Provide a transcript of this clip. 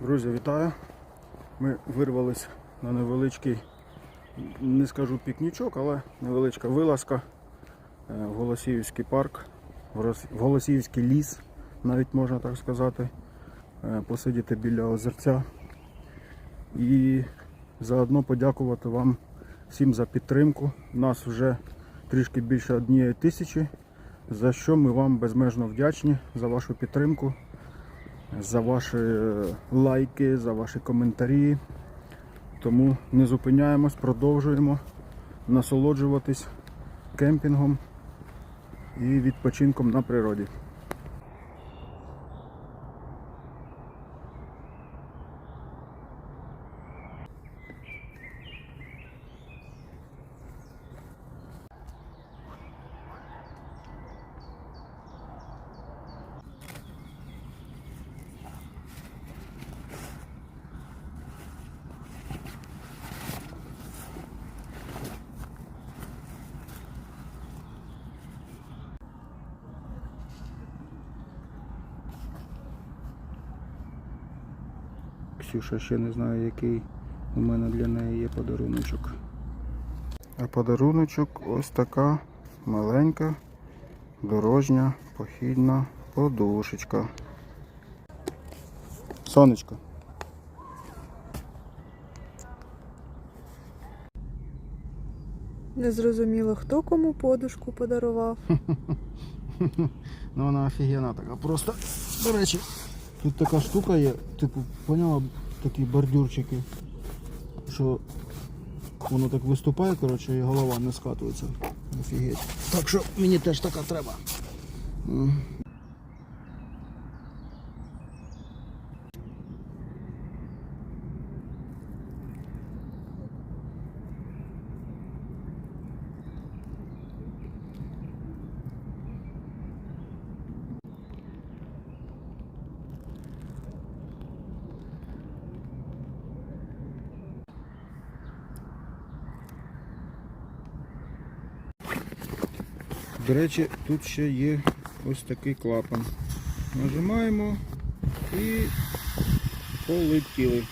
Друзі, вітаю! Ми вирвались на невеличкий, не скажу пікнічок, але невеличка вилазка е, в Голосіївський парк, в Голосіївський ліс, навіть можна так сказати, Е, посидіти біля озерця і заодно подякувати вам всім за підтримку. У Нас вже трішки більше однієї тисячі, за що ми вам безмежно вдячні за вашу підтримку за ваші е, лайки, за ваші коментарі. Тому не зупиняємось, продовжуємо насолоджуватись кемпінгом і відпочинком на природі. Ксюша ще не знає, який у мене для неї є подаруночок. А подаруночок ось така маленька дорожня похідна подушечка. Сонечко. Незрозуміло, хто кому подушку подарував. Ну вона офігенна така. Просто, до речі, тут така штука є, типу, поняла, такі бордюрчики, що воно так виступає, коротше, і голова не скатується. Офігеть. Так що мені теж така треба. До речі, тут ще є ось такий клапан. Нажимаємо і полетіли.